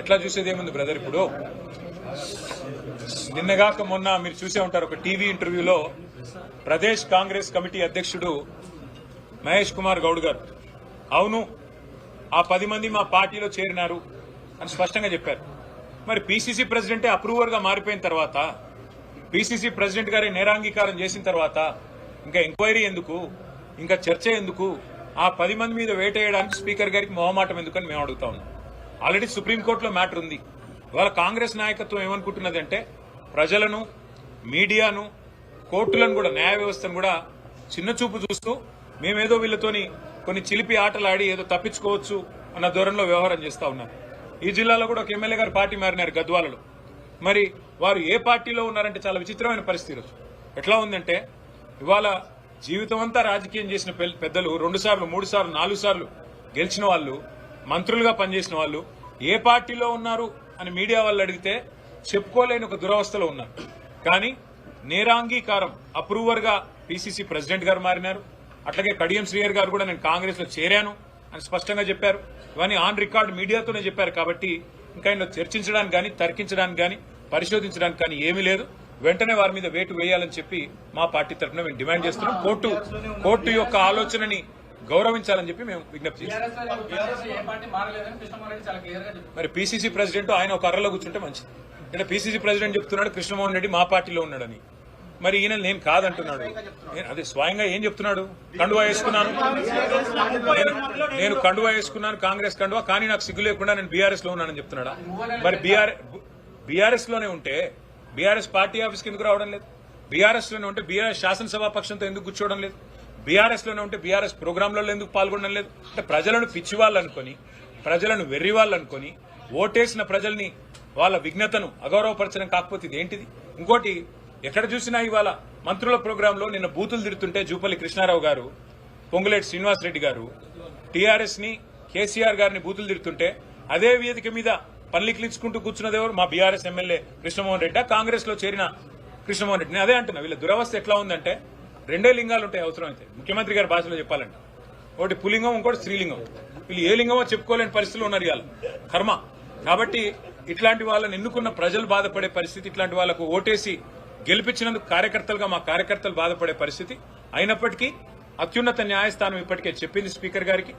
ఎట్లా చూసేది ఏముంది బ్రదర్ ఇప్పుడు? నిన్నగాక మొన్న మీరు చూసే ఉంటారు ఒక టీవీ ఇంటర్వ్యూలో ప్రదేశ్ కాంగ్రెస్ కమిటీ అధ్యక్షుడు మహేష్ కుమార్ గౌడ్ గారు. అవును ఆ పది మంది మా పార్టీలో చేరినారు అని స్పష్టంగా చెప్పారు. మరి పిసిసి ప్రెసిడెంటే అప్రూవర్గా మారిపోయిన తర్వాత పిసిసి ప్రెసిడెంట్ గారి నేరాంగీకారం చేసిన తర్వాత ఇంకా ఎంక్వైరీ ఎందుకు? ఇంకా చర్చ ఎందుకు? ఆ పది మంది మీద వేటేయడానికి స్పీకర్ గారికి మొహమాటం ఎందుకని మేము అడుగుతా ఉన్నాం. ఆల్రెడీ సుప్రీంకోర్టులో మ్యాటర్ ఉంది. ఇవాళ కాంగ్రెస్ నాయకత్వం ఏమనుకుంటున్నది అంటే ప్రజలను మీడియాను కోర్టులను కూడా న్యాయ వ్యవస్థను కూడా చిన్న చూపు చూస్తూ మేమేదో వీళ్ళతోని కొన్ని చిలిపి ఆటలు ఆడి ఏదో తప్పించుకోవచ్చు అన్న ధోరణిలో వ్యవహారం చేస్తూ ఉన్నారు. ఈ జిల్లాలో కూడా ఒక ఎమ్మెల్యే గారు పార్టీ మారినారు గద్వాలలో. మరి వారు ఏ పార్టీలో ఉన్నారంటే చాలా విచిత్రమైన పరిస్థితి ఎట్లా ఉందంటే ఇవాళ జీవితం అంతా రాజకీయం చేసిన పెద్దలు రెండు సార్లు మూడు సార్లు నాలుగు సార్లు గెలిచిన వాళ్ళు మంత్రులుగా పనిచేసిన వాళ్ళు ఏ పార్టీలో ఉన్నారు అని మీడియా వాళ్ళు అడిగితే చెప్పుకోలేని ఒక దురవస్థలో ఉన్నారు. కానీ నేరాంగీకారం అప్రూవర్గా పీసీసీ పిసిసి ప్రెసిడెంట్ గారు మారినారు. అట్లాగే కడియం శ్రీయర్ గారు కూడా నేను కాంగ్రెస్లో చేరాను అని స్పష్టంగా చెప్పారు. ఇవన్నీ ఆన్ రికార్డ్ మీడియాతోనే చెప్పారు కాబట్టి ఇంకా ఇందులో చర్చించడానికి కానీ తర్కించడానికి కానీ పరిశోధించడానికి కానీ ఏమీ లేదు. వెంటనే వారి మీద వేటు వేయాలని చెప్పి మా పార్టీ తరఫున మేము డిమాండ్ చేస్తున్నాం. కోర్టు కోర్టు యొక్క ఆలోచనని గౌరవించాలని చెప్పి మేము విజ్ఞప్తి చేస్తున్నాం. మరి పిసిసి ప్రెసిడెంట్ ఆయన ఒక అర్రలో కూర్చుంటే మంచిది. అంటే పిసిసి ప్రెసిడెంట్ చెప్తున్నాడు కృష్ణమోహన్ రెడ్డి మా పార్టీలో ఉన్నాడని. మరి ఈయన నేను కాదంటున్నాడు. నేను అదే స్వయంగా ఏం చెప్తున్నాడు? కండువా వేసుకున్నాను. నేను- నేను కండువా వేసుకున్నాను కాంగ్రెస్ కండువా కానీ నాకు సిగ్గు లేకుండా నేను బీఆర్ఎస్లో ఉన్నానని చెప్తున్నాడా? మరి బీఆర్ బీఆర్ఎస్లోనే ఉంటే బీఆర్ఎస్ పార్టీ ఆఫీస్కి ఎందుకు రావడం లేదు? బీఆర్ఎస్లోనే ఉంటే బీఆర్ఎస్ శాసనసభా పక్షంతో ఎందుకు కూర్చోవడం లేదు? బీఆర్ఎస్లోనే ఉంటే బీఆర్ఎస్ ప్రోగ్రాంలలో ఎందుకు పాల్గొనడం లేదు? అంటే ప్రజలను పిచ్చి వాళ్ళు అనుకొని ప్రజలను వెర్రివాళ్ళు అనుకొని ఓటేసిన ప్రజల్ని వాళ్ళ విఘ్నతను అగౌరవపరచడం కాకపోతే ఇది ఏంటిది ఇంకోటి ఎక్కడ చూసినా ఇవాళ మంత్రుల ప్రోగ్రాంలో నిన్న బూతులు తిడుతుంటే జూపల్లి కృష్ణారావు గారు పొంగులేటి శ్రీనివాసరెడ్డి గారు టీఆర్ఎస్ని కేసీఆర్ గారిని బూతులు తిడుతుంటే అదే వేదిక మీద పల్లికిలించుకుంటూ కూర్చున్నది ఎవరు? మా బీఆర్ఎస్ ఎమ్మెల్యే కృష్ణమోహన్ రెడ్డి. కాంగ్రెస్లో చేరిన కృష్ణమోహన్ రెడ్డి నేను అదే అంటున్నా వీళ్ళ దురవస్థ ఎట్లా ఉందంటే రెండే లింగాలు ఉంటాయి అవసరం అయితే. ముఖ్యమంత్రి గారి భాషలో చెప్పాలంటే. ఒకటి పులింగం ఇంకోటి స్త్రీలింగం. వీళ్ళు ఏ లింగమో చెప్పుకోలేని పరిస్థితులు ఉన్నారు ఇవాళ. కర్మ. కాబట్టి ఇట్లాంటి వాళ్ళని ఎన్నుకున్న ప్రజలు బాధపడే పరిస్థితి ఇట్లాంటి వాళ్ళకు ఓటేసి గెలిపించినందుకు కార్యకర్తలుగా మా కార్యకర్తలు బాధపడే పరిస్థితి. అయినప్పటికీ అత్యున్నత న్యాయస్థానం ఇప్పటికే చెప్పింది స్పీకర్ గారికి.